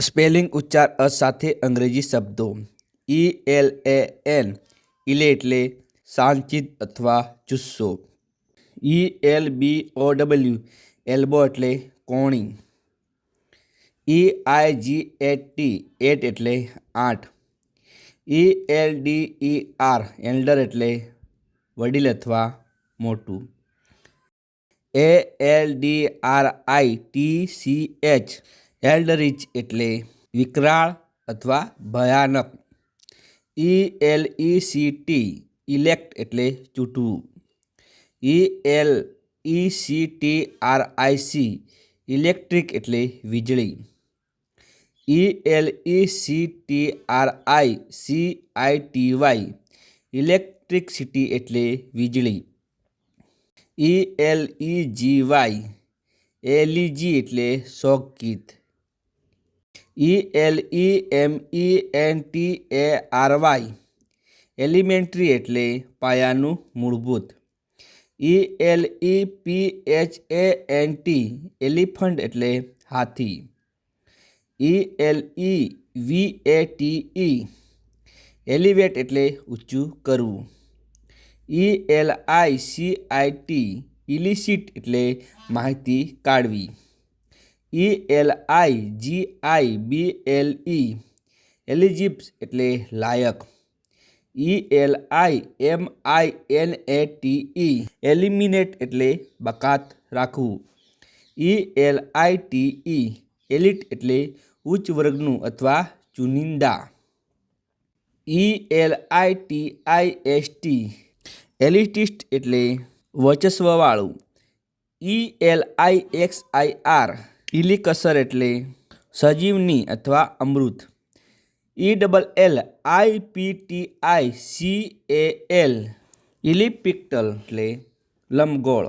Spelling ઉચ્ચાર અ સાથે અંગ્રેજી શબ્દો. ઈ, એલ, એ, એન ઇલે એટલે સાંચિત અથવા જુસ્સો. E, L, B, O, W, elbow એટલે કોણી. E, I, G, H, T, eight એટલે આઠ. E, L, D, E, R, elder એટલે વડીલ અથવા મોટું. E, L, D, R, I, T, C, H eldritch એટલે વિકરાળ અથવા ભયાનક. E L E C T elect એટલે ચૂંટવું. E L E C T R I C electric એટલે વીજળી. E L E C T R I C I T Y electricity એટલે વીજળી. E L E G Y elegy એટલે શોક ગીત E L E M E N T A R Y elementary એટલે પાયાનું મૂળભૂત. E L E P H A N T elephant એટલે હાથી. E L E V A T E elevate એટલે ઊંચું કરવું. E L I C I T elicit એટલે માહિતી કાઢવી. ઈ એલ આઈ જી આઈ બી એલ ઈ એલિજિપ્સ એટલે લાયક. E L I M I N A T E eliminate એટલે બકાત રાખવું. E L I T E elite એટલે ઉચ્ચ વર્ગનું અથવા ચુનિંદા. E L I T I S T elitist એટલે વર્ચસ્વવાળું. E L I X I R elixir એટલે સજીવની અથવા અમૃત. E double L I P T I C A L. Elliptical એટલે લંબગોળ.